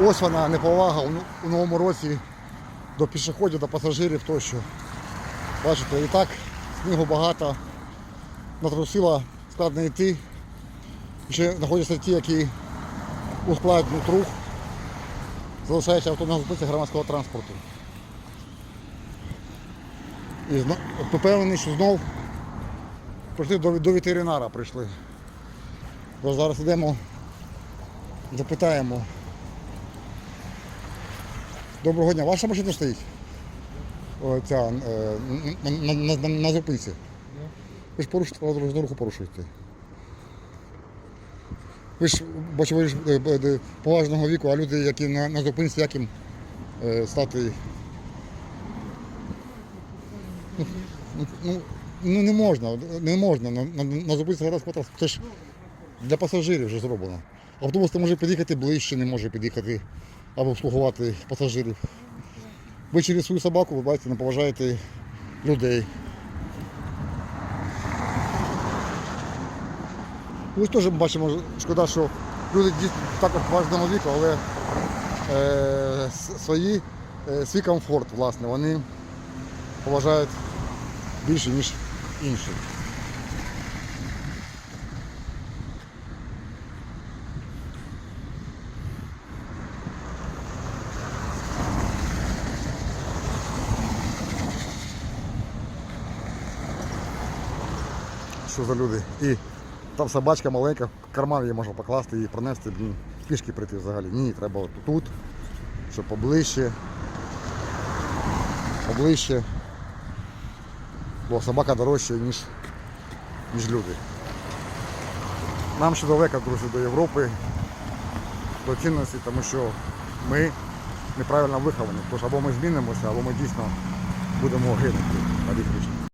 ось вона неповага у, у новому році до пішоходів, до пасажирів тощо. Бачите, і так снігу багато, натрусила, складно йти. Ще знаходяться ті, які ускладнюють рух, залишається авто на зупинці громадського транспорту. І впевнений, що знов прийшли до, до ветеринара прийшли. Тож зараз йдемо, запитаємо. Доброго дня, ваша машина стоїть? О, ця, е, на, на, на, на, на зупинці. Ви ж порушуєте дорожнього руху порушуєте. Ви ж бачу, ви ж е, е, поважного віку, а люди, які на, на зупинці, як їм е, стати. Ну, ну, ну не можна, не можна. На, на, на зупинці громадського транспорту. Це ж для пасажирів вже зроблено. Автобус не може під'їхати ближче, не може під'їхати або обслугувати пасажирів. Ви через свою собаку, ви бачите, не поважаєте людей. Ми теж бачимо, шкода, що люди також важного віку, але е, свої, е, свій комфорт, власне, вони поважають більше, ніж інші. Що за люди? І там собачка маленька, карман її можна покласти і пронести, пішки прийти взагалі. Ні, треба тут, щоб поближче. Поближче. Бо собака дорожча, ніж, ніж люди. Нам ще далеко, друзі, до Європи, до цінності, тому що ми неправильно виховані. Тож або ми змінимося, або ми дійсно будемо гинути на вічний.